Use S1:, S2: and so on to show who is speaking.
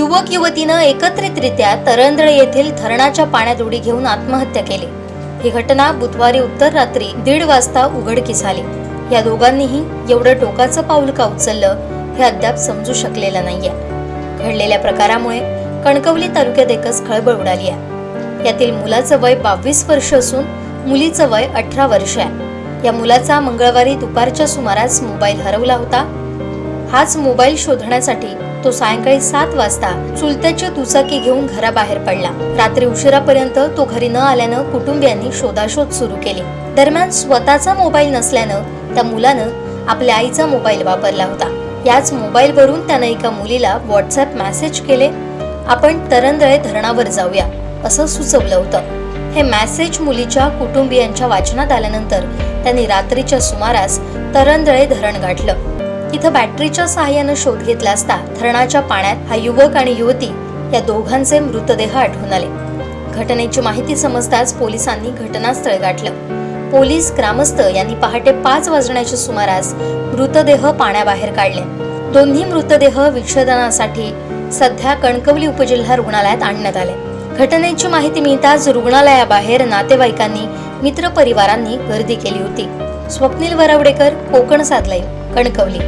S1: युवक युवतीनं एकत्रितरित्या तरंदळ येथील धरणाच्या पाण्यात उडी घेऊन आत्महत्या केली. ही घटना बुधवारी उत्तर रात्री दीड वाजता उघडकीस आली. या दोघांनीही एवढं टोकाचं पाऊल का उचललं हे अद्याप समजू शकलेलं नाहीये. घडलेल्या प्रकारामुळे कणकवली तालुक्यात एकच खळबळ उडाली आहे. यातील मुलाचं वय बावीस वर्ष असून मुलीचं वय अठरा वर्ष आहे. या मुलाचा मंगळवारी दुपारच्या सुमारास मोबाईल हरवला होता. हाच मोबाईल शोधण्यासाठी तो सायंकाळी सात वाजता चुलत्याची दुचाकी घेऊन घराबाहेर पडला. रात्री उशिरापर्यंत तो घरी न आल्यानं कुटुंबियांनी शोधाशोध सुरू केली. दरम्यान स्वतःचा मोबाईल नसल्यानं त्या मुलानं आपल्या आईचा मोबाईल वापरला होता. याच मोबाईलवरून त्यानं एका मुलीला व्हॉट्सअप मेसेज केले आपण तरंदळे धरणावर जाऊया असं सुचवलं होतं. हे मेसेज मुलीच्या कुटुंबियांच्या वाचनात आल्यानंतर त्यांनी रात्रीच्या सुमारास तरंदळे धरण गाठलं. इथं बॅटरीच्या सहाय्यानं शोध घेतला असता धरणाच्या पाण्यात हा युवक आणि युवती या दोघांचे मृतदेह आढळून आले. घटनेची माहिती समजताच पोलिसांनी घटनास्थळ गाठलं. पोलीस ग्रामस्थ यांनी पहाटे पाच वाजण्याच्या सुमारास मृतदेह पाण्याबाहेर काढले. दोन्ही मृतदेह विच्छेदनासाठी सध्या कणकवली उपजिल्हा रुग्णालयात आणण्यात आले. घटनेची माहिती मिळताच रुग्णालयाबाहेर नातेवाईकांनी मित्रपरिवारांनी गर्दी केली होती. स्वप्नील वरवडेकर कोकण साधलाई कणकवली.